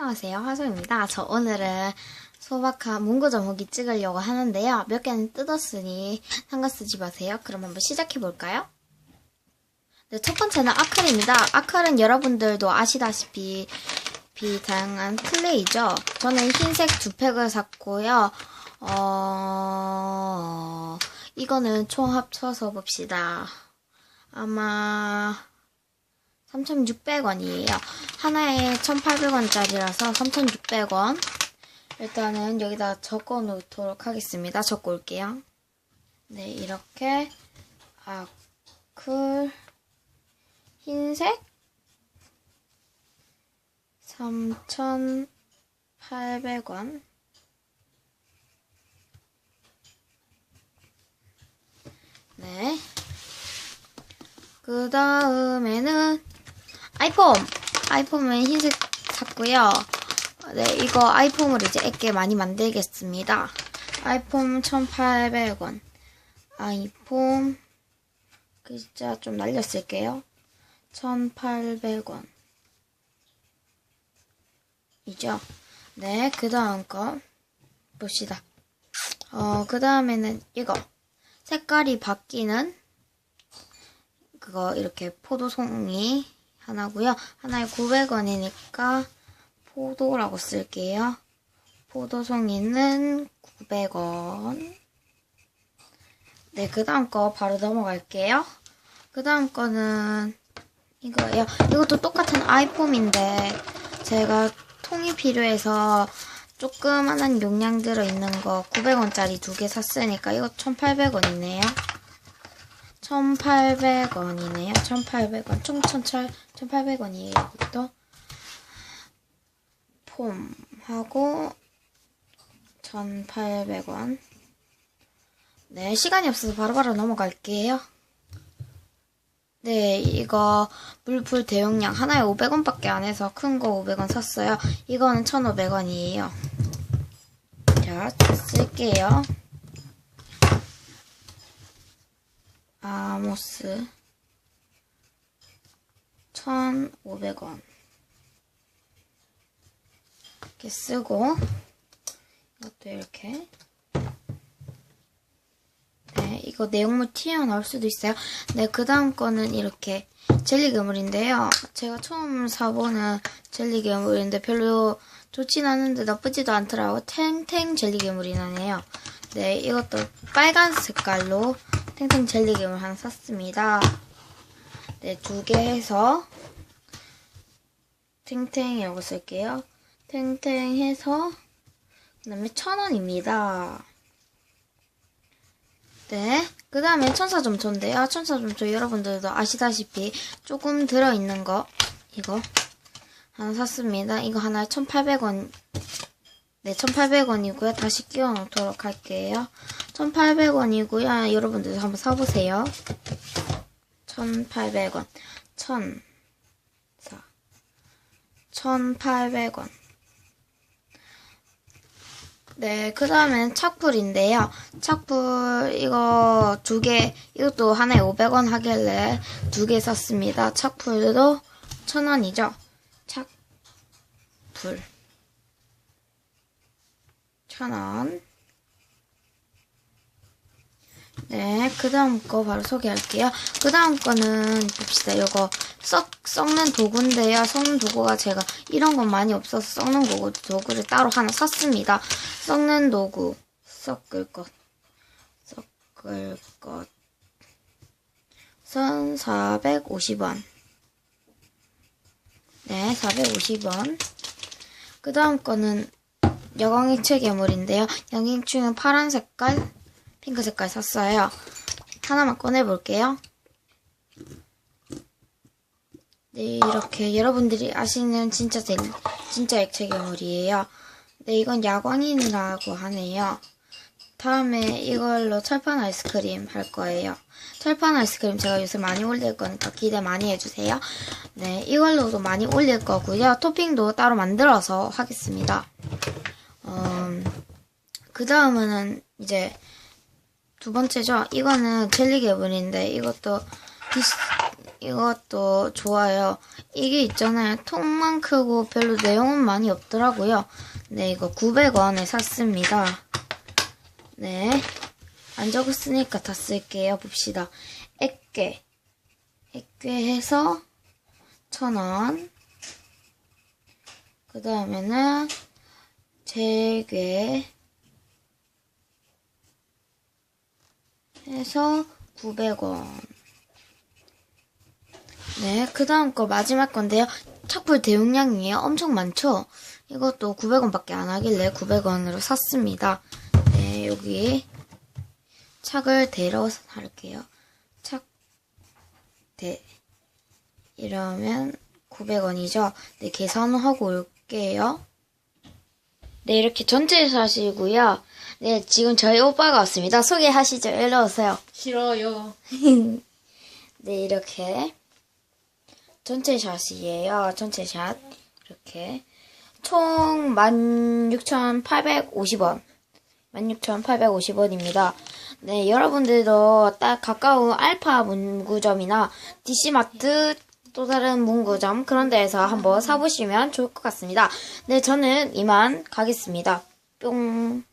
안녕하세요. 화소입니다. 저 오늘은 소박한 문구점 후기 찍으려고 하는데요. 몇 개는 뜯었으니 상관 쓰지 마세요. 그럼 한번 시작해볼까요? 네, 첫 번째는 아클입니다. 아클은 여러분들도 아시다시피 비 다양한 클레이죠. 저는 흰색 두 팩을 샀고요. 어, 이거는 총 합쳐서 봅시다. 아마 3,600원이에요. 하나에 1,800원짜리라서 3,600원. 일단은 여기다 적어 놓도록 하겠습니다. 적고 올게요. 네, 이렇게 아클 흰색 3,800원. 네. 그 다음에는 아이폼! 아이폼은 흰색 샀고요. 네, 이거 아이폼을 이제 액게 많이 만들겠습니다. 아이폼 1,800원. 아이폼, 글자 좀 날렸을게요. 1,800원. 이죠? 네, 그 다음 거 봅시다. 어, 그 다음에는 이거. 색깔이 바뀌는 그거 이렇게 포도송이 하나고요. 하나에 900원이니까 포도라고 쓸게요. 포도송이는 900원. 네, 그 다음 거 바로 넘어갈게요. 그 다음 거는 이거예요. 이것도 똑같은 아이폼인데 제가 통이 필요해서 조그만한 용량 들어있는 거 900원짜리 두 개 샀으니까 이거 1800원이네요. 1800원이네요. 1800원. 총 1800원 이에요. 이것도. 폼 하고 1800원. 네, 시간이 없어서 바로 바로 넘어갈게요. 네, 이거 물풀 대용량 하나에 500원밖에 안 해서 큰 거 500원 샀어요. 이거는 1,500원이에요. 자, 쓸게요. 아모스 1,500원 이렇게 쓰고 이것도 이렇게 네, 이거 내용물 튀어나올 수도 있어요. 네, 그 다음 거는 이렇게 젤리 괴물인데요. 제가 처음 사보는 젤리 괴물인데 별로 좋진 않은데 나쁘지도 않더라고. 탱탱 젤리 괴물이 나네요. 네, 이것도 빨간 색깔로 탱탱 젤리 괴물 하나 샀습니다. 네, 두 개 해서 탱탱이라고 쓸게요. 탱탱 해서 그 다음에 천 원입니다. 네. 그 다음에 천사점초인데요. 천사점초 여러분들도 아시다시피 조금 들어있는 거, 이거 하나 샀습니다. 이거 하나에 1,800원, 네, 1,800원이고요. 다시 끼워 놓도록 할게요. 1,800원이고요. 여러분들도 한번 사보세요. 1,800원. 1,000, 4, 1,800원. 네, 그 다음엔 착풀인데요. 착풀, 이거 두 개, 이것도 하나에 500원 하길래 두 개 샀습니다. 착풀도 1000원이죠. 착풀. 1000원. 네, 그 다음 거 바로 소개할게요. 그 다음 거는 봅시다. 이거 썩, 썩는 도구인데요. 썩는 도구가 제가 이런 건 많이 없어서 썩는 도구, 도구를 따로 하나 샀습니다. 썩는 도구, 섞을 것, 섞을 것. 선 450원. 네, 450원. 그 다음 거는 여광익체 괴물인데요. 여광익체는 파란 색깔, 핑크 색깔 샀어요. 하나만 꺼내볼게요. 네, 이렇게 여러분들이 아시는 진짜 젤, 진짜 액체 괴물이에요. 네, 이건 야광인이라고 하네요. 다음에 이걸로 철판 아이스크림 할 거예요. 철판 아이스크림 제가 요새 많이 올릴 거니까 기대 많이 해주세요. 네, 이걸로도 많이 올릴 거고요. 토핑도 따로 만들어서 하겠습니다. 음, 그 다음은 이제 두 번째죠. 이거는 젤리 괴물인데 이것도 디스, 이것도 좋아요. 이게 있잖아요. 통만 크고 별로 내용은 많이 없더라고요. 네, 이거 900원에 샀습니다. 네. 안 적었으니까 다 쓸게요. 봅시다. 액괴. 액괴 해서 1000원. 그 다음에는 제괴 해서 900원. 네, 그 다음 거 마지막 건데요. 착불 대용량이에요. 엄청 많죠? 이것도 900원밖에 안 하길래 900원으로 샀습니다. 네, 여기 착을 대러서 할게요. 착, 대. 이러면 900원이죠. 네, 계산하고 올게요. 네, 이렇게 전체 사시고요. 네, 지금 저희 오빠가 왔습니다. 소개하시죠. 일로 오세요. 싫어요. 네, 이렇게 전체 샷이에요. 전체 샷. 이렇게 총 16,850원. 16,850원입니다. 네, 여러분들도 딱 가까운 알파 문구점이나 DC마트 또 다른 문구점 그런 데에서 한번 사보시면 좋을 것 같습니다. 네, 저는 이만 가겠습니다. 뿅.